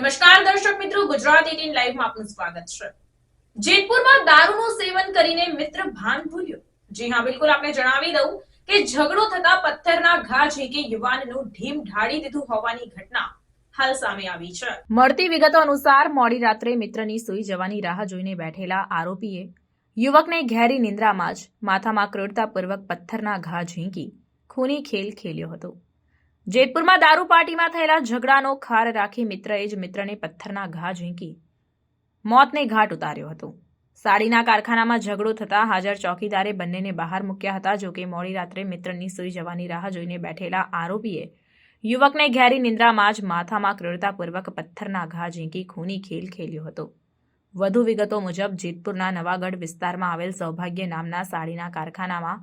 નમસ્કાર દર્શક મિત્રો, ગુજરાત 18 લાઈવમાં આપનું સ્વાગત છે. જેતપુરમાં દારૂનું સેવન કરીને મિત્ર ભાન ભૂલ્યો. જી હા, બિલકુલ આપણે જણાવી દઉં કે ઝઘડો થતા પથ્થરના ઘા ઝીકી યુવાનનું ઢીમ ઢાળી દીધું હોવાની ઘટના હાલ સામે આવી છે. મળતી વિગતો અનુસાર મોડી રાત્રે મિત્રની સૂઈ જવાની રાહ જોઈને બેઠેલા આરોપીએ યુવકને ઘેરી નિંદ્રામાં જ માથામાં ક્રૂરતાપૂર્વક પથ્થરના ઘા ઝીંકી ખૂની ખેલ ખેલ્યો હતો. જેતપુરમાં દારૂ પાર્ટીમાં થયેલા ઝઘડાનો ખાર રાખી મિત્રએ જ મિત્રને પથ્થરના ઘા ઝીંકી. મોતને ઘાટ ઉતાર્યો હતો. સાડીના કારખાનામાં ઝઘડો થતા હાજર ચોકીદારે બંનેને બહાર મૂક્યા હતા જોકે મોડી રાત્રે મિત્રની સૂઈ જવાની રાહ જોઈને બેઠેલા આરોપીએ યુવકને ઘેરી નિંદ્રામાં જ માથામાં ક્રૂરતાપૂર્વક પથ્થરના ઘા ઝીંકી ખૂની ખેલ ખેલ્યો હતો. વધુ વિગતો મુજબ, જેતપુરના નવાગઢ વિસ્તારમાં આવેલ સૌભાગ્ય નામના સાડીના કારખાનામાં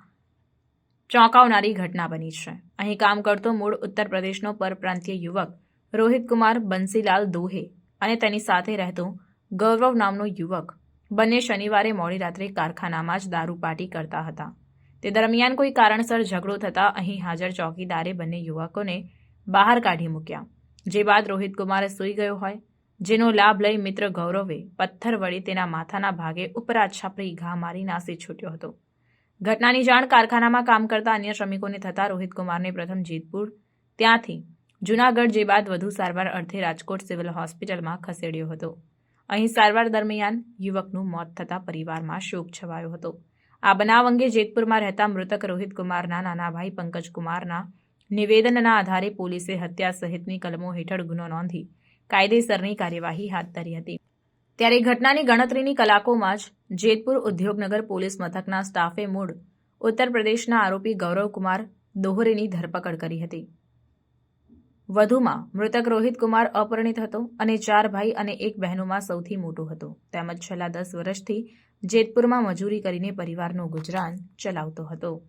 ચોંકાવનારી ઘટના બની છે. અહીં કામ કરતો મૂળ ઉત્તર પ્રદેશનો પરપ્રાંતીય યુવક રોહિત કુમાર બંસીલાલ દોહે અને તેની સાથે રહેતો ગૌરવ નામનો યુવક બંને શનિવારે મોડી રાત્રે કારખાનામાં જ દારૂ પાર્ટી કરતા હતા. તે દરમિયાન કોઈ કારણસર ઝઘડો થતાં અહીં હાજર ચોકીદારે બંને યુવકોને બહાર કાઢી મૂક્યા, જે બાદ રોહિત કુમારે સૂઈ ગયો હોય, જેનો લાભ લઈ મિત્ર ગૌરવે પથ્થર વળી તેના માથાના ભાગે ઉપરા છાપરી ઘા મારી નાસી છૂટ્યો હતો. ઘટનાની જાણ કારખાનામાં કામ કરતા અન્ય શ્રમિકોને થતાં રોહિત કુમારને પ્રથમ જેતપુર, ત્યાંથી જૂનાગઢ જે બાદ વધુ સારવાર અર્થે રાજકોટ સિવિલ હોસ્પિટલમાં ખસેડ્યો હતો. અહીં સારવાર દરમિયાન યુવકનું મોત થતાં પરિવારમાં શોક છવાયો હતો. આ બનાવ અંગે જેતપુરમાં રહેતા મૃતક રોહિત કુમારના નાના ભાઈ પંકજ કુમારના નિવેદનના આધારે પોલીસે હત્યા સહિતની કલમો હેઠળ ગુનો નોંધી કાયદેસરની કાર્યવાહી હાથ ધરી હતી. ત્યારે ઘટનાની ગણતરીની કલાકોમાં જ જેતપુર ઉદ્યોગનગર પોલીસ મથકના સ્ટાફે મૂળ ઉત્તર પ્રદેશના આરોપી ગૌરવકુમાર દોહરેની ધરપકડ કરી હતી. વધુમાં, મૃતક રોહિત કુમાર અપરિણિત હતો અને ચાર ભાઈ અને એક બહેનોમાં સૌથી મોટો હતો. તેમજ છેલ્લા દસ વર્ષથી જેતપુરમાં મજૂરી કરીને પરિવારનું ગુજરાન ચલાવતો હતો.